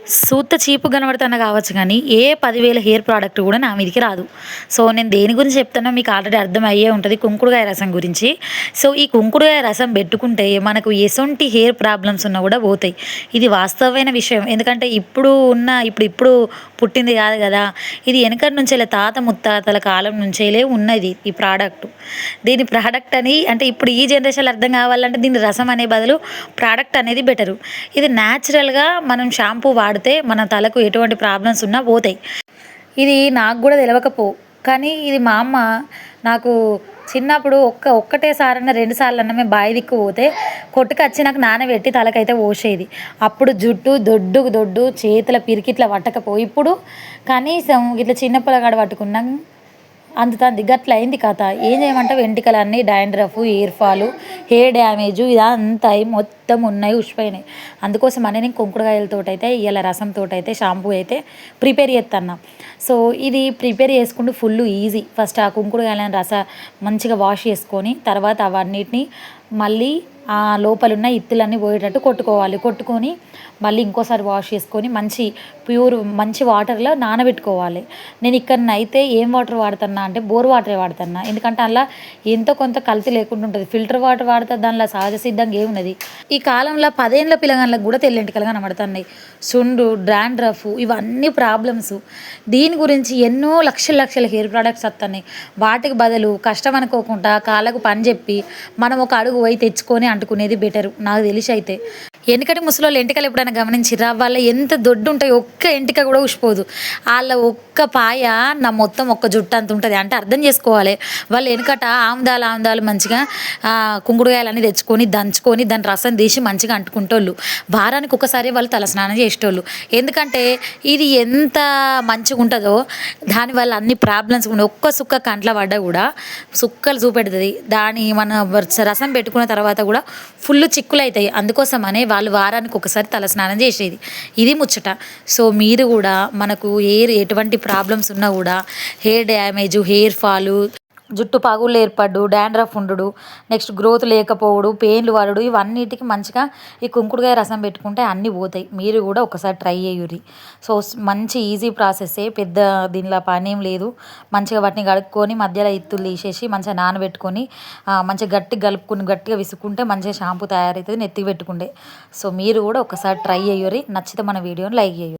సూత్త చీపు కనబడుతున్నా కావచ్చు కానీ ఏ పదివేల హెయిర్ ప్రోడక్ట్ కూడా నా మీదకి రాదు. సో నేను దేని గురించి చెప్తానో మీకు ఆల్రెడీ అర్థం అయ్యే ఉంటుంది కుంకుడుగాయ రసం గురించి. సో ఈ కుంకుడుగాయ రసం పెట్టుకుంటే మనకు ఎసొంటి హెయిర్ ప్రాబ్లమ్స్ ఉన్నా కూడా పోతాయి. ఇది వాస్తవమైన విషయం. ఎందుకంటే ఇప్పుడు ఉన్న ఇప్పుడు ఇప్పుడు పుట్టింది కాదు కదా. ఇది వెనకటి నుంచే తాత ముత్తాతల కాలం నుంచేలే ఉన్నది ఈ ప్రోడక్ట్. దీని ప్రోడక్ట్ అని అంటే ఇప్పుడు ఈ జనరేషన్లో అర్థం కావాలంటే దీని రసం అనే బదులు ప్రోడక్ట్ అనేది బెటరు. ఇది న్యాచురల్గా మనం షాంపూ వాడితే మన తలకు ఎటువంటి ప్రాబ్లమ్స్ ఉన్నా పోతాయి. ఇది నాకు కూడా తెలియకపో కానీ ఇది మా అమ్మ నాకు చిన్నప్పుడు ఒక్క ఒక్కటేసారన్నా రెండు సార్లు అన్న మేము బాయి దిక్కు పోతే కొట్టుకొచ్చి నాకు నానబెట్టి తలకైతే పోసేది. అప్పుడు జుట్టు దొడ్డు దొడ్డు చేతుల పిరికిట్లా పట్టకపోయి ఇప్పుడు కనీసం ఇట్లా చిన్న పిల్లగాడు పట్టుకున్నాం అందుతుంది. గట్ల అయింది కథ. ఏం చేయమంటే వెంట్రుకలన్నీ dandruff hair fall hair damage ఇదంతా అయి మొత్తం ఉన్నాయి ఉషిపోయినాయి. అందుకోసం అని నేను కుంకుడుకాయలతో అయితే ఇలా రసంతో అయితే షాంపూ అయితే ప్రిపేర్ చేస్తాను సో ఇది ప్రిపేర్ చేసుకుంటూ ఫుల్ ఈజీ. ఫస్ట్ ఆ కుంకుడుకాయలను రస మంచిగా వాష్ చేసుకొని తర్వాత అవన్నిటిని మళ్ళీ ఆ లోపలున్న ఇత్తులన్నీ పోయేటట్టు కొట్టుకోవాలి. కొట్టుకొని మళ్ళీ ఇంకోసారి వాష్ చేసుకొని మంచి ప్యూర్ మంచి వాటర్లో నానబెట్టుకోవాలి. నేను ఇక్కడ అయితే ఏం వాటర్ వాడుతున్నా అంటే బోర్ వాటరే వాడుతున్నా. ఎందుకంటే అలా ఎంతో కొంత కల్తీ లేకుండా ఉంటుంది. ఫిల్టర్ వాటర్ వాడితే దానిలో సహజ సిద్ధంగా ఏమున్నది ఈ కాలంలో పదేళ్ళ పిల్లగాళ్ళకి కూడా తెల్లెంటికలు కనబడుతున్నాయి. సుండు డాండ్రఫ్ ఇవన్నీ ప్రాబ్లమ్స్. దీని గురించి ఎన్నో లక్షల లక్షల హెయిర్ ప్రోడక్ట్స్ వస్తున్నాయి. వాటికి బదులు కష్టం అనుకోకుండా కాళ్ళకు పని చెప్పి మనం ఒక అడుగు పోయి తెచ్చుకొని అంటుకునేది బెటరు. నాకు తెలిసి అయితే. వెనకటి ముసలోళ్ళు ఎంటికలు ఎప్పుడైనా గమనించిరా వాళ్ళ ఎంత దొడ్డు ఉంటాయి ఒక్క ఎంటిక కూడా ఉసిపోదు వాళ్ళ ఒక్క పాయ నా మొత్తం ఒక్క జుట్టు అంత ఉంటుంది. అంటే అర్థం చేసుకోవాలి. వాళ్ళు వెనుకట ఆముదాలు ఆముదాలు మంచిగా ఆ, తెచ్చుకొని దంచుకొని దాని రసం తీసి మంచిగా అంటుకుంటోళ్ళు. వారానికి ఒకసారి వాళ్ళు తలస్నానం చేసేటోళ్ళు. ఎందుకంటే ఇది ఎంత మంచిగా ఉంటుందో దానివల్ల అన్ని ప్రాబ్లమ్స్ ఉన్నాయి. ఒక్క సుక్క కంట్ల పడ్డా కూడా సుక్కలు చూపెడుతుంది. దాని మన రసం పెట్టుకున్న తర్వాత కూడా ఫుల్ చిక్కులు అవుతాయి అందుకోసమనే వాళ్ళు వారానికి ఒకసారి తలస్నానం చేసేది. ఇది ముచ్చట. సో మీరు కూడా మనకు ఏ ఎటువంటి ప్రాబ్లమ్స్ ఉన్నా కూడా హెయిర్ డ్యామేజ్ హెయిర్ ఫాలు జుట్టు పగుళ్ళు ఏర్పడు డాండ్రఫ్ ఉండు నెక్స్ట్ గ్రోత్ లేకపోవడు పెయిన్లు పడడు ఇవన్నిటికి మంచిగా ఈ కుంకుడుకాయ రసం పెట్టుకుంటే అన్నీ పోతాయి. మీరు కూడా ఒకసారి ట్రై చేయరి సో మంచి ఈజీ ప్రాసెస్సే పెద్ద దీనిలో పని ఏం లేదు. మంచిగా వాటిని కడుక్కొని మధ్యలో ఇత్తులు తీసేసి మంచిగా నానబెట్టుకొని మంచిగా గట్టి కలుపుకొని గట్టిగా విసుక్కుంటే మంచిగా షాంపూ తయారవుతుంది నెత్తికి పెట్టుకుంటే. సో మీరు కూడా ఒకసారి ట్రై చేయురి నచ్చితే మన వీడియోని లైక్ చేయరు